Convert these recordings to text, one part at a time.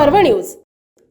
News.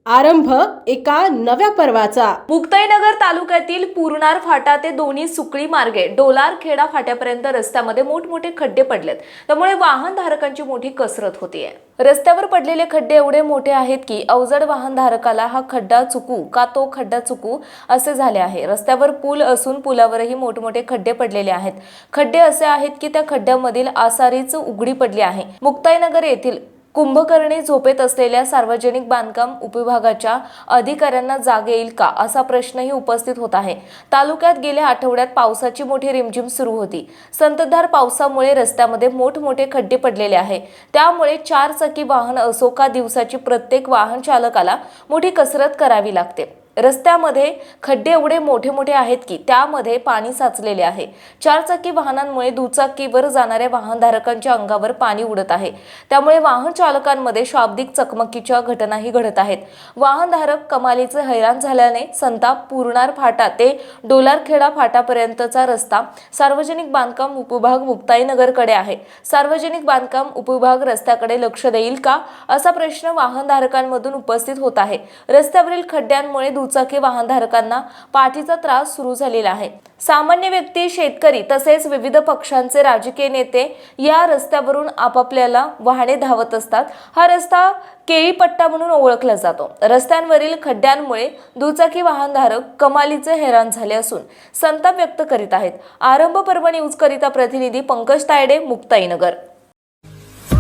आरंभ एका नव्या पर्वाचा. मुक्ताईनगर तालुक्यातील पूर्णार फाटा ते दोन्ही सुकळी मार्गे डोलार खेडा फाट्यापर्यंत रस्त्यामध्ये मोठमोठे खड्डे पडलेत. त्यामुळे वाहनधारकांची मोठी कसरत होतीये. रस्त्यावर पडलेले खड्डे एवढे मोठे आहेत की अवजड वाहनधारकाला हा खड्डा चुकू का तो खड्डा चुकू असे झाले आहे. रस्त्यावर पूल असून पुलावरही मोठमोठे खड्डे पडलेले आहेत. खड्डे असे आहेत की त्या खड्ड्यामधील आसारीच उघडी पडली आहे. मुक्ताईनगर येथील कुंभकर्णी झोपेत असलेल्या सार्वजनिक बांधकाम उपविभागाच्या अधिकाऱ्यांना जाग येईल का असा प्रश्नही उपस्थित होत आहे. तालुक्यात गेल्या आठवड्यात पावसाची मोठी रिमझिम सुरू होती. संततधार पावसामुळे रस्त्यामध्ये मोठमोठे खड्डे पडलेले आहे. त्यामुळे चार चाकी वाहन असो का दिवसाची प्रत्येक वाहन चालकाला मोठी कसरत करावी लागते. रस्त्यामध्ये खड्डे एवढे मोठे मोठे आहेत की त्यामध्ये पाणी साचलेले आहे. चारचाकी वाहनांमुळे दुचाकीवर जाणाऱ्या वाहनधारकांच्या अंगावर पाणी उडत आहे. त्यामुळे वाहन चालकांमध्ये शाब्दिक चकमकीच्या घटनाही घडत आहेत. वाहनधारक कमालीचे हैराण झाल्याने संताप पूर्णार फाटा ते डोलारखेडा फाटापर्यंतचा रस्ता सार्वजनिक बांधकाम उपविभाग मुक्ताईनगरकडे आहे. सार्वजनिक बांधकाम उपविभाग रस्त्याकडे लक्ष देईल का? असा प्रश्न वाहनधारकांमधून उपस्थित होत आहे. रस्त्यावरील खड्ड्यांमुळे दुचाकी वाहनधारकांना पाठीचा त्रास सुरू झालेला आहे. सामान्य व्यक्ती शेतकरी तसेच विविध पक्षांचे राजकीय नेते या रस्त्यावरून आपापल्याला वाहने धावत असतात. हा रस्ता केळीपट्टा म्हणून ओळखला जातो. रस्त्यांवरील खड्ड्यांमुळे दुचाकी वाहनधारक कमालीचे हैराण झाले असून संताप व्यक्त करीत आहेत. आरंभ पर्व न्यूज करिता प्रतिनिधी पंकज तायडे मुक्ताईनगर.